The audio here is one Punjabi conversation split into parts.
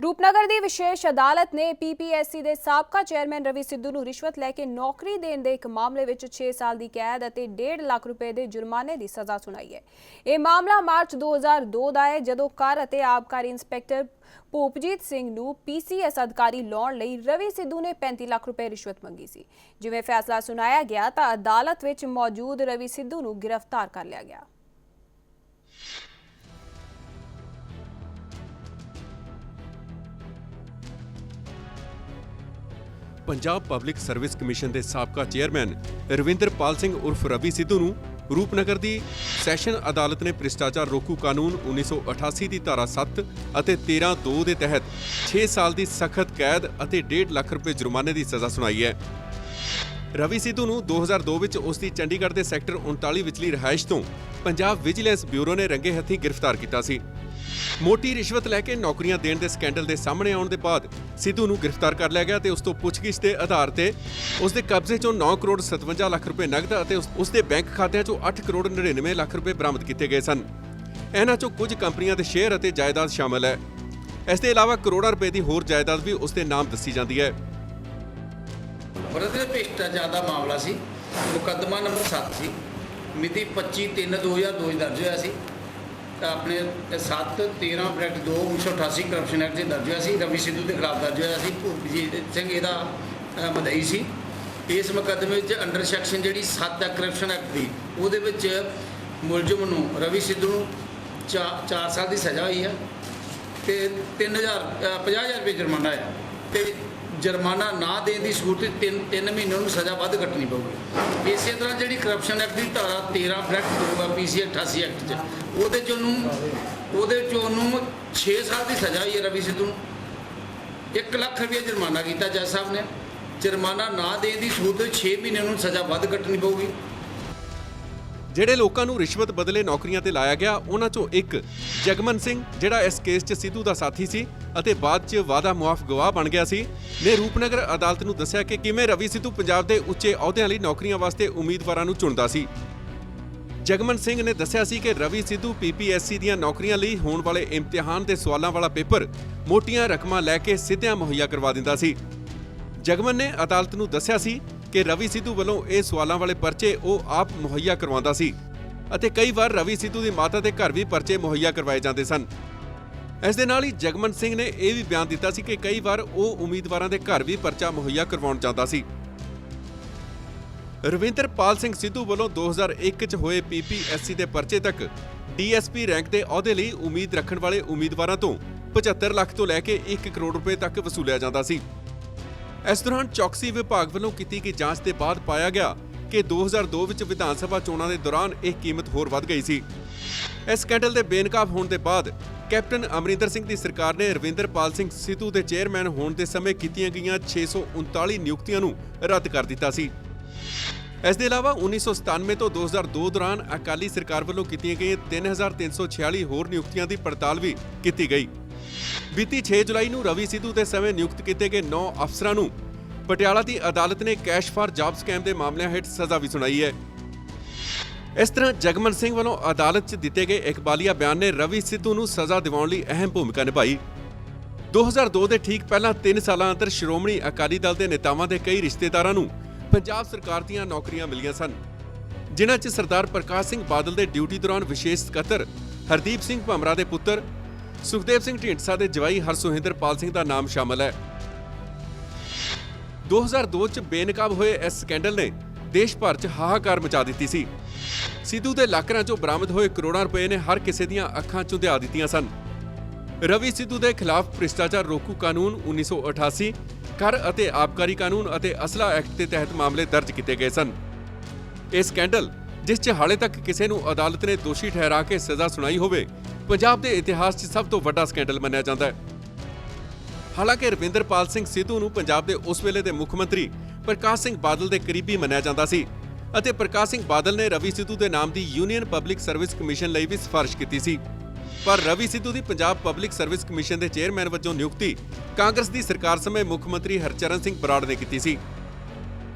ਰੂਪਨਗਰ ਦੀ ਵਿਸ਼ੇਸ਼ ਅਦਾਲਤ ਨੇ ਪੀਪੀਐਸਸੀ ਦੇ ਸਾਬਕਾ ਚੇਅਰਮੈਨ ਰਵੀ ਸਿੱਧੂ ਨੂੰ ਰਿਸ਼ਵਤ ਲੈ ਕੇ ਨੌਕਰੀ ਦੇਣ ਦੇ ਇੱਕ ਮਾਮਲੇ ਵਿੱਚ 6 ਸਾਲ ਦੀ ਕੈਦ ਅਤੇ 1.5 ਲੱਖ ਰੁਪਏ ਦੇ ਜੁਰਮਾਨੇ ਦੀ ਸਜ਼ਾ ਸੁਣਾਈ ਹੈ। ਇਹ ਮਾਮਲਾ ਮਾਰਚ 2002 ਦਾ ਹੈ, ਜਦੋਂ ਕਰ ਅਤੇ ਆਬਕਾਰੀ ਇੰਸਪੈਕਟਰ ਭੂਪਜੀਤ ਸਿੰਘ ਨੂੰ ਪੀਸੀਐਸ ਅਧਿਕਾਰੀ ਲਾਉਣ ਲਈ ਰਵੀ ਸਿੱਧੂ ਨੇ 35 ਲੱਖ ਰੁਪਏ ਰਿਸ਼ਵਤ ਮੰਗੀ ਸੀ। ਜਿਵੇਂ ਫੈਸਲਾ ਸੁਣਾਇਆ ਗਿਆ ਤਾਂ ਅਦਾਲਤ ਵਿੱਚ ਮੌਜੂਦ ਰਵੀ ਸਿੱਧੂ ਨੂੰ ਗ੍ਰਿਫਤਾਰ ਕਰ ਲਿਆ ਗਿਆ। ਪੰਜਾਬ ਪਬਲਿਕ ਸਰਵਿਸ ਕਮਿਸ਼ਨ ਦੇ ਸਾਬਕਾ ਚੇਅਰਮੈਨ ਰਵਿੰਦਰਪਾਲ ਸਿੰਘ ਉਰਫ ਰਵੀ ਸਿੱਧੂ ਨੂੰ ਰੂਪਨਗਰ ਦੀ ਸੈਸ਼ਨ ਅਦਾਲਤ ਨੇ ਭ੍ਰਿਸ਼ਟਾਚਾਰ ਰੋਕੂ ਕਾਨੂੰਨ 1988 ਦੀ ਧਾਰਾ 7 ਅਤੇ 13(2) ਦੇ ਤਹਿਤ 6 ਸਾਲ ਦੀ ਸਖਤ ਕੈਦ ਅਤੇ 1.5 ਲੱਖ ਰੁਪਏ ਜੁਰਮਾਨੇ ਦੀ ਸਜ਼ਾ ਸੁਣਾਈ ਹੈ। ਰਵੀ ਸਿੱਧੂ ਨੂੰ 2002 ਵਿੱਚ ਉਸ ਦੀ ਚੰਡੀਗੜ੍ਹ ਦੇ ਸੈਕਟਰ 39 ਵਿਚਲੀ ਰਿਹਾਇਸ਼ ਤੋਂ ਪੰਜਾਬ ਵਿਜੀਲੈਂਸ ਬਿਊਰੋ ਨੇ ਰੰਗੇ ਹੱਥੀਂ ਗ੍ਰਿਫਤਾਰ ਕੀਤਾ ਸੀ। ਮੋਟੀ ਰਿਸ਼ਵਤ ਲੈ ਕੇ ਨੌਕਰੀਆਂ ਦੇਣ ਦੇ ਸਕੈਂਡਲ ਦੇ ਸਾਹਮਣੇ ਆਉਣ ਦੇ ਬਾਅਦ ਸਿੱਧੂ ਨੂੰ ਗ੍ਰਿਫਤਾਰ ਕਰ ਲਿਆ ਗਿਆ ਤੇ ਉਸ ਤੋਂ ਪੁੱਛਗਿੱਛ ਦੇ ਆਧਾਰ ਤੇ ਉਸ ਦੇ ਕਬਜ਼ੇ ਚੋਂ 9 ਕਰੋੜ 57 ਲੱਖ ਰੁਪਏ ਨਗਦ ਅਤੇ ਉਸ- ਦੇ ਬੈਂਕ ਖਾਤਿਆਂ ਚੋਂ 8 ਕਰੋੜ 99 ਲੱਖ ਰੁਪਏ ਬਰਾਮਦ ਕੀਤੇ ਗਏ ਸਨ। ਇਹਨਾਂ ਚੋਂ ਕੁਝ ਕੰਪਨੀਆਂ ਦੇ ਸ਼ੇਅਰ ਅਤੇ ਜਾਇਦਾਦ ਸ਼ਾਮਲ ਹੈ। ਇਸ ਦੇ ਇਲਾਵਾ ਕਰੋੜਾਂ ਰੁਪਏ ਦੀ ਹੋਰ ਜਾਇਦਾਦ ਵੀ ਉਸ ਦੇ ਨਾਮ ਦੱਸੀ ਜਾਂਦੀ ਹੈ। ਵਿਰੋਧ ਭ੍ਰਿਸ਼ਟਾਚਾਰ ਦਾ ਮਾਮਲਾ ਸੀ। ਮੁਕੱਦਮਾ ਨੰਬਰ 7 ਸੀ। ਮਿਤੀ 25/3/2002 ਦਰਜ ਹੋਇਆ ਸੀ। ਆਪਣੇ 7 13 ਬ੍ਰੈਕਟ 2 1988 ਕਰਪਸ਼ਨ ਐਕਟ 'ਚ ਦਰਜ ਹੋਇਆ ਸੀ ਰਵੀ ਸਿੱਧੂ ਦੇ ਖਿਲਾਫ ਦਰਜ ਹੋਇਆ ਸੀ ਭੂਪਜੀਤ ਸਿੰਘ ਇਹਦਾ ਅ, ਮਦਈ ਸੀ। ਇਸ ਮੁਕੱਦਮੇ ਵਿੱਚ ਅੰਡਰ ਸੈਕਸ਼ਨ ਜਿਹੜੀ 7 ਹੈ ਕਰਪਸ਼ਨ ਐਕਟ ਦੀ ਉਹਦੇ ਵਿੱਚ ਮੁਲਜ਼ਮ ਨੂੰ ਰਵੀ ਸਿੱਧੂ ਨੂੰ 4 ਸਾਲ ਦੀ ਸਜ਼ਾ ਹੋਈ ਹੈ ਤੇ 3000 50000 ਰੁਪਏ ਜੁਰਮਾਨਾ ਹੈ ਤੇ ਜੁਰਮਾਨਾ ਨਾ ਦੇਣ ਦੀ ਸੂਰਤ 3 3 ਮਹੀਨੇ ਨੂੰ ਸਜ਼ਾ ਵੱਧ ਕੱਟਣੀ ਪਊਗੀ। ਇਸੇ ਤਰ੍ਹਾਂ ਜਿਹੜੀ ਕਰਪਸ਼ਨ ਐਕਟ ਦੀ ਧਾਰਾ 13 ਬ੍ਰੈਕਟ 2 ਆ ਪੀਸੀ 88 ਐਕਟ ਚ। ਉਹਦੇ ਚ ਉਹਨੂੰ ਉਹਦੇ ਚ ਉਹਨੂੰ 6 ਸਾਲ ਦੀ ਸਜ਼ਾ ਹੋਈ ਹੈ ਰਵੀ ਸਿੱਧੂ ਨੂੰ। 1 ਲੱਖ ਰੁਪਏ ਜੁਰਮਾਨਾ ਕੀਤਾ ਜੱਜ ਸਾਹਿਬ ਨੇ। ਜੁਰਮਾਨਾ ਨਾ ਦੇਣ ਦੀ ਸੂਰਤ 6 ਮਹੀਨੇ ਨੂੰ ਸਜ਼ਾ ਵੱਧ ਕੱਟਣੀ ਪਊਗੀ। ਜਿਹੜੇ ਲੋਕਾਂ ਨੂੰ ਰਿਸ਼ਵਤ ਬਦਲੇ ਨੌਕਰੀਆਂ ਤੇ ਲਾਇਆ ਗਿਆ, ਉਹਨਾਂ ਚੋਂ ਇੱਕ ਜਗਮਨ ਸਿੰਘ, ਜਿਹੜਾ ਇਸ ਕੇਸ 'ਚ ਸਿੱਧੂ ਦਾ ਸਾਥੀ ਸੀ ਅਤੇ ਬਾਅਦ 'ਚ ਵਾਦਾ ਮੁਆਫ ਗਵਾਹ ਬਣ ਗਿਆ ਸੀ। ਨੇ ਰੂਪਨਗਰ ਅਦਾਲਤ ਨੂੰ ਦੱਸਿਆ ਕਿ ਕਿਵੇਂ ਰਵੀ ਸਿੱਧੂ ਪੰਜਾਬ ਦੇ ਉੱਚੇ ਅਹੁਦਿਆਂ ਲਈ ਨੌਕਰੀਆਂ ਵਾਸਤੇ ਉਮੀਦਵਾਰਾਂ ਨੂੰ ਚੁਣਦਾ ਸੀ। ਜਗਮਨ ਸਿੰਘ ਨੇ ਦੱਸਿਆ ਸੀ ਕਿ ਰਵੀ ਸਿੱਧੂ ਪੀਪੀਐਸਸੀ ਦੀਆਂ ਨੌਕਰੀਆਂ ਲਈ ਹੋਣ ਵਾਲੇ ਇਮਤਿਹਾਨ ਦੇ ਸਵਾਲਾਂ ਵਾਲਾ ਪੇਪਰ ਮੋਟੀਆਂ ਰਕਮਾਂ ਲੈ ਕੇ ਸਿੱਧਿਆਂ ਮੁਹੱਈਆ ਕਰਵਾ ਦਿੰਦਾ ਸੀ। ਜਗਮਨ ਨੇ ਅਦਾਲਤ ਨੂੰ ਦੱਸਿਆ ਸੀ ਕਿ ਰਵੀ ਸਿੱਧੂ ਵੱਲੋਂ ਇਹ ਸਵਾਲਾਂ ਵਾਲੇ ਪਰਚੇ ਉਹ ਆਪ ਮੁਹੱਈਆ ਕਰਵਾਉਂਦਾ ਸੀ ਅਤੇ ਕਈ ਵਾਰ ਰਵੀ ਸਿੱਧੂ ਦੀ ਮਾਤਾ ਦੇ ਘਰ ਵੀ ਪਰਚੇ ਮੁਹੱਈਆ ਕਰਵਾਏ ਜਾਂਦੇ ਸਨ। ਇਸ ਦੇ ਨਾਲ ਹੀ ਜਗਮਨ ਸਿੰਘ ਨੇ ਇਹ ਵੀ ਬਿਆਨ ਦਿੱਤਾ ਸੀ ਕਿ ਕਈ ਵਾਰ ਉਹ ਉਮੀਦਵਾਰਾਂ ਦੇ ਘਰ ਵੀ ਪਰਚਾ ਮੁਹੱਈਆ ਕਰਵਾਉਣ ਜਾਂਦਾ ਸੀ। ਰਵਿੰਦਰਪਾਲ ਸਿੰਘ ਸਿੱਧੂ ਵੱਲੋਂ 2001 ਚ ਹੋਏ ਪੀਪੀਐਸਸੀ ਦੇ ਪਰਚੇ ਤੱਕ ਡੀਐਸਪੀ ਰੈਂਕ ਦੇ ਅਹੁਦੇ ਲਈ ਉਮੀਦ ਰੱਖਣ ਵਾਲੇ ਉਮੀਦਵਾਰਾਂ ਤੋਂ 75 ਲੱਖ ਤੋਂ ਲੈ ਕੇ 1 ਕਰੋੜ ਰੁਪਏ ਤੱਕ ਵਸੂਲਿਆ ਜਾਂਦਾ ਸੀ। ਇਸ ਦੌਰਾਨ ਚੌਕਸੀ ਵਿਭਾਗ ਵੱਲੋਂ ਕੀਤੀ ਗਈ ਜਾਂਚ ਦੇ ਬਾਅਦ ਪਾਇਆ ਗਿਆ ਕਿ 2002 ਵਿੱਚ ਵਿਧਾਨ ਸਭਾ ਚੋਣਾਂ ਦੇ ਦੌਰਾਨ ਇਹ ਕੀਮਤ ਹੋਰ ਵੱਧ ਗਈ ਸੀ। ਇਸ ਸਕੈਂਡਲ ਦੇ ਬੇਨਕਾਬ ਹੋਣ ਦੇ ਬਾਅਦ ਕੈਪਟਨ ਅਮਰਿੰਦਰ ਸਿੰਘ ਦੀ ਸਰਕਾਰ ਨੇ ਰਵਿੰਦਰਪਾਲ ਸਿੰਘ ਸਿੱਧੂ ਦੇ ਚੇਅਰਮੈਨ ਹੋਣ ਦੇ ਸਮੇਂ ਕੀਤੀਆਂ ਗਈਆਂ 639 ਨਿਯੁਕਤੀਆਂ ਨੂੰ ਰੱਦ ਕਰ ਦਿੱਤਾ ਸੀ। ਇਸ ਦੇ ਇਲਾਵਾ 1997 ਤੋਂ 2002 ਦੌਰਾਨ ਅਕਾਲੀ ਸਰਕਾਰ ਵੱਲੋਂ ਕੀਤੀਆਂ ਗਈਆਂ 3346 ਹੋਰ ਨਿਯੁਕਤੀਆਂ ਦੀ ਪੜਤਾਲ ਵੀ ਕੀਤੀ ਗਈ। ਬੀਤੀ 6 ਜੁਲਾਈ ਨੂੰ ਰਵੀ ਸਿੱਧੂ ਦੇ ਸਮੇਂ ਨਿਯੁਕਤ ਕੀਤੇ ਗਏ 9 ਅਫਸਰਾਂ ਨੂੰ ਪਟਿਆਲਾ ਦੀ ਅਦਾਲਤ ਨੇ ਕੈਸ਼ ਫਾਰ ਜਾਬ ਸਕੈਮ ਦੇ ਮਾਮਲਿਆਂ ਹੇਠ ਸਜ਼ਾ ਵੀ ਸੁਣਾਈ ਹੈ। ਇਸ ਤਰ੍ਹਾਂ ਜਗਮਨ ਸਿੰਘ ਵੱਲੋਂ ਅਦਾਲਤ 'ਚ ਦਿੱਤੇ ਗਏ ਇਕਬਾਲੀਆ ਬਿਆਨ ਨੇ ਰਵੀ ਸਿੱਧੂ ਨੂੰ ਸਜ਼ਾ ਦਿਵਾਉਣ ਲਈ ਅਹਿਮ ਭੂਮਿਕਾ ਨਿਭਾਈ। 2002 ਦੇ ਠੀਕ ਪਹਿਲਾਂ 3 ਸਾਲਾਂ ਅੰਦਰ ਸ਼੍ਰੋਮਣੀ ਅਕਾਲੀ ਦਲ ਦੇ ਨੇਤਾਵਾਂ ਦੇ ਕਈ ਰਿਸ਼ਤੇਦਾਰਾਂ ਨੂੰ ਪੰਜਾਬ ਸਰਕਾਰ ਦੀਆਂ ਨੌਕਰੀਆਂ ਮਿਲੀਆਂ ਸਨ। ਜਿਨ੍ਹਾਂ 'ਚ ਸਰਦਾਰ ਪ੍ਰਕਾਸ਼ ਸਿੰਘ ਬਾਦਲ ਦੇ ਡਿਊਟੀ ਦੌਰਾਨ ਵਿਸ਼ੇਸ਼ ਸਕੱਤਰ ਹਰਦੀਪ ਸਿੰਘ ਭਮਰਾ ਦੇ ਪੁੱਤਰ, ਸੁਖਦੇਵ ਸਿੰਘ ਢੀਂਡਸਾ ਦੇ ਜਵਾਈ ਹਰਸੋਹਿੰਦਰਪਾਲ ਸਿੰਘ ਦਾ ਨਾਮ ਸ਼ਾਮਲ ਹੈ। 2002 ਚ ਬੇਨਕਾਬ ਹੋਏ ਇਸ ਸਕੈਂਡਲ ਨੇ ਦੇਸ਼ ਭਰ ਚ ਹਾਹਾਕਾਰ ਮਚਾ ਦਿੱਤੀ ਸੀ। ਸਿੱਧੂ ਦੇ ਲਾਕਰਾਂ ਚੋਂ ਬਰਾਮਦ ਹੋਏ ਕਰੋੜਾਂ ਰੁਪਏ ਨੇ ਹਰ ਕਿਸੇ ਦੀਆਂ ਅੱਖਾਂ ਚੁੰਧਿਆ ਦਿੱਤੀਆਂ ਸਨ। ਰਵੀ ਸਿੱਧੂ ਦੇ ਖਿਲਾਫ ਭ੍ਰਿਸ਼ਟਾਚਾਰ ਰੋਕੂ ਕਾਨੂੰਨ 1988 ਕਰ ਅਤੇ ਆਬਕਾਰੀ ਕਾਨੂੰਨ ਅਤੇ ਅਸਲਾ ਐਕਟ ਦੇ ਤਹਿਤ ਮਾਮਲੇ ਦਰਜ ਕੀਤੇ ਗਏ ਸਨ। ਇਹ ਸਕੈਂਡਲ, ਜਿਸ 'ਚ ਹਾਲੇ ਤੱਕ ਕਿਸੇ ਨੂੰ ਅਦਾਲਤ ਨੇ ਦੋਸ਼ੀ ਠਹਿਰਾ ਕੇ ਸਜ਼ਾ ਸੁਣਾਈ ਹੋਵੇ, ਪੰਜਾਬ ਦੇ ਇਤਿਹਾਸ 'ਚ ਸਭ ਤੋਂ ਵੱਡਾ ਸਕੈਂਡਲ ਮੰਨਿਆ ਜਾਂਦਾ ਹੈ। ਹਾਲਾਂਕਿ ਰਵਿੰਦਰਪਾਲ ਸਿੰਘ ਸਿੱਧੂ ਨੂੰ ਪੰਜਾਬ ਦੇ ਉਸ ਵੇਲੇ ਦੇ ਮੁੱਖ ਮੰਤਰੀ ਪ੍ਰਕਾਸ਼ ਸਿੰਘ ਬਾਦਲ ਦੇ ਕਰੀਬੀ ਮੰਨਿਆ ਜਾਂਦਾ ਸੀ ਅਤੇ ਪ੍ਰਕਾਸ਼ ਸਿੰਘ ਬਾਦਲ ਨੇ ਰਵੀ ਸਿੱਧੂ ਦੇ ਨਾਮ ਦੀ ਯੂਨੀਅਨ ਪਬਲਿਕ ਸਰਵਿਸ ਕਮਿਸ਼ਨ ਲਈ ਵੀ ਸਿਫਾਰਿਸ਼ ਕੀਤੀ ਸੀ। ਪਰ ਰਵੀ ਸਿੱਧੂ ਦੀ ਪੰਜਾਬ ਪਬਲਿਕ ਸਰਵਿਸ ਕਮਿਸ਼ਨ ਦੇ ਚੇਅਰਮੈਨ ਵਜੋਂ ਨਿਯੁਕਤੀ ਕਾਂਗਰਸ ਦੀ ਸਰਕਾਰ ਸਮੇਂ ਮੁੱਖ ਮੰਤਰੀ ਹਰਚਰਨ ਸਿੰਘ ਬਰਾੜ ਨੇ ਕੀਤੀ ਸੀ।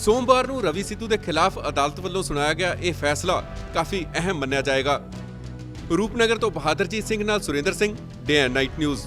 ਸੋਮਵਾਰ ਨੂੰ ਰਵੀ ਸਿੱਧੂ ਦੇ ਖਿਲਾਫ ਅਦਾਲਤ ਵੱਲੋਂ ਸੁਣਾਇਆ ਗਿਆ ਇਹ ਫੈਸਲਾ ਕਾਫੀ ਅਹਿਮ ਮੰਨਿਆ ਜਾਏਗਾ। ਰੂਪਨਗਰ ਤੋਂ ਬਹਾਦਰਜੀਤ ਸਿੰਘ ਨਾਲ Surinder Singh, day and night news.